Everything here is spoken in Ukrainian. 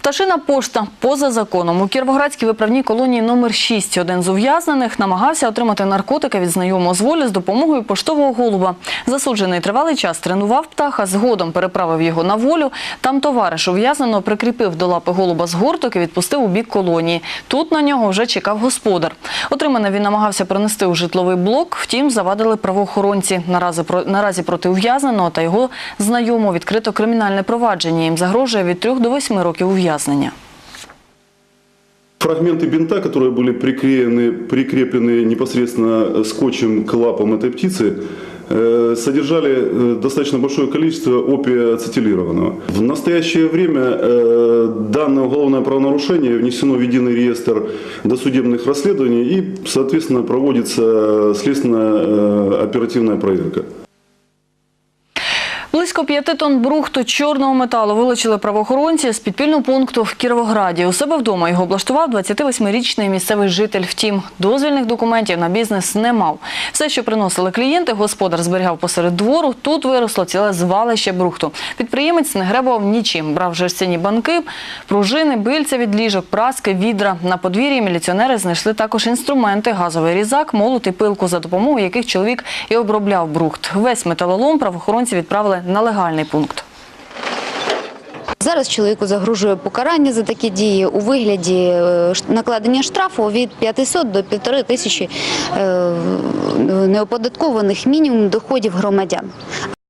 Пташина пошта поза законом. У Кіровоградській виправній колонії номер 6 один з ув'язнених намагався отримати наркотики від знайомого з волі з допомогою поштового голуба. Засуджений тривалий час тренував птаха, згодом переправив його на волю. Там товариш ув'язненого прикріпив до лапи голуба згорток і відпустив у бік колонії. Тут на нього вже чекав господар. Отримане він намагався принести у житловий блок, втім завадили правоохоронці. Наразі, наразі проти ув'язненого та його знайомого відкрито кримінальне провадження. Їм загрожує від 3 до 8 років ув'язнення Фрагменты бинта, которые были приклеены, прикреплены непосредственно скотчем к лапам этой птицы, э, содержали э, достаточно большое количество опия ацетилированного. В настоящее время э, данное уголовное правонарушение внесено в единый реестр досудебных расследований и, соответственно, проводится следственная э, оперативная проверка. Близько п'яти тонн брухту чорного металу вилучили правоохоронці з підпільного пункту в Кіровограді. У себе вдома його облаштував 28-річний місцевий житель. Втім, дозвільних документів на бізнес не мав. Все, що приносили клієнти, господар зберігав посеред двору. Тут виросло ціле звалище брухту. Підприємець не гребував нічим. Брав жерстяні банки, пружини, бильця від ліжок, праски, відра. На подвір'ї міліціонери знайшли також інструменти, газовий різак, молот і пилку, за допомогою яких чоловік і обробляв брухт. Весь металолом правоохоронці відправили на легальний пункт. Зараз чоловіку загрожує покарання за такі дії у вигляді е, накладення штрафу від 500 до 1,5 тисячі е, неоподаткованих мінімум доходів громадян.